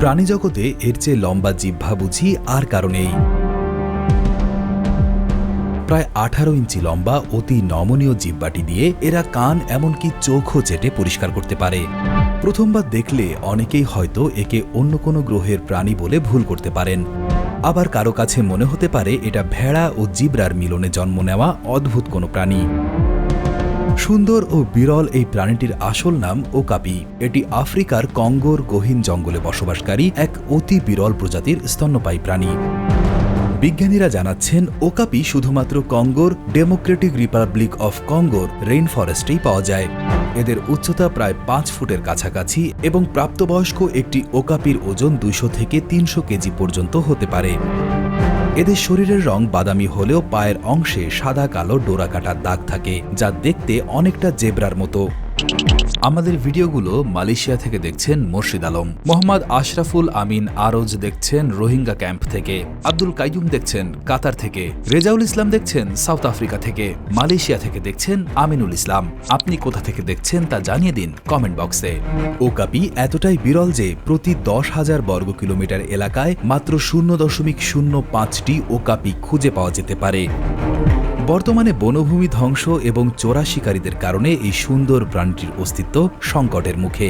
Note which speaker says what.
Speaker 1: প্রাণীজগতে এর চেয়ে লম্বা জিহ্বা বুঝি আর কারণেই প্রায় আঠারো ইঞ্চি লম্বা, অতি নমনীয় জিব্বাটি দিয়ে এরা কান এমনকি চোখও চেটে পরিষ্কার করতে পারে। প্রথমবার দেখলে অনেকেই হয়তো একে অন্য কোনো গ্রহের প্রাণী বলে ভুল করতে পারেন। আবার কারও কাছে মনে হতে পারে এটা ভেড়া ও জিব্রার মিলনে জন্ম নেওয়া অদ্ভুত কোনো প্রাণী। সুন্দর ও বিরল এই প্রাণীটির আসল নাম ওকাপি। এটি আফ্রিকার কঙ্গোর গহীন জঙ্গলে বসবাসকারী এক অতি বিরল প্রজাতির স্তন্যপায়ী প্রাণী। বিজ্ঞানীরা জানাচ্ছেন, ওকাপি শুধুমাত্র কঙ্গোর ডেমোক্রেটিক রিপাবলিক অফ কঙ্গোর রেইন ফরেস্টেই পাওয়া যায়। এদের উচ্চতা প্রায় পাঁচ ফুটের কাছাকাছি এবং প্রাপ্তবয়স্ক একটি ওকাপির ওজন দুইশো থেকে তিনশো কেজি পর্যন্ত হতে পারে। এদের শরীরের রং বাদামি হলেও পায়ের অংশে সাদা কালো ডোরাকাটার দাগ থাকে, যা দেখতে অনেকটা জেব্রার মতো। আমাদের ভিডিওগুলো মালয়েশিয়া থেকে দেখছেন মোর্শিদ আলম, মোহাম্মদ আশরাফুল আমিন আরজ দেখছেন রোহিঙ্গা ক্যাম্প থেকে, আব্দুল কাইয়ুম দেখছেন কাতার থেকে, রেজাউল ইসলাম দেখছেন সাউথ আফ্রিকা থেকে, মালয়েশিয়া থেকে দেখছেন আমিনুল ইসলাম। আপনি কোথা থেকে দেখছেন তা জানিয়ে দিন কমেন্ট বক্সে। ওকাপি এতটাই বিরল যে প্রতি দশ হাজার বর্গ কিলোমিটার এলাকায় মাত্র শূন্য দশমিক শূন্য পাঁচটি ওকাপি খুঁজে পাওয়া যেতে পারে। বর্তমানে বনভূমি ধ্বংস এবং চোরা শিকারীদের কারণে এই সুন্দর প্রাণটির অস্তিত্ব সংকটের মুখে।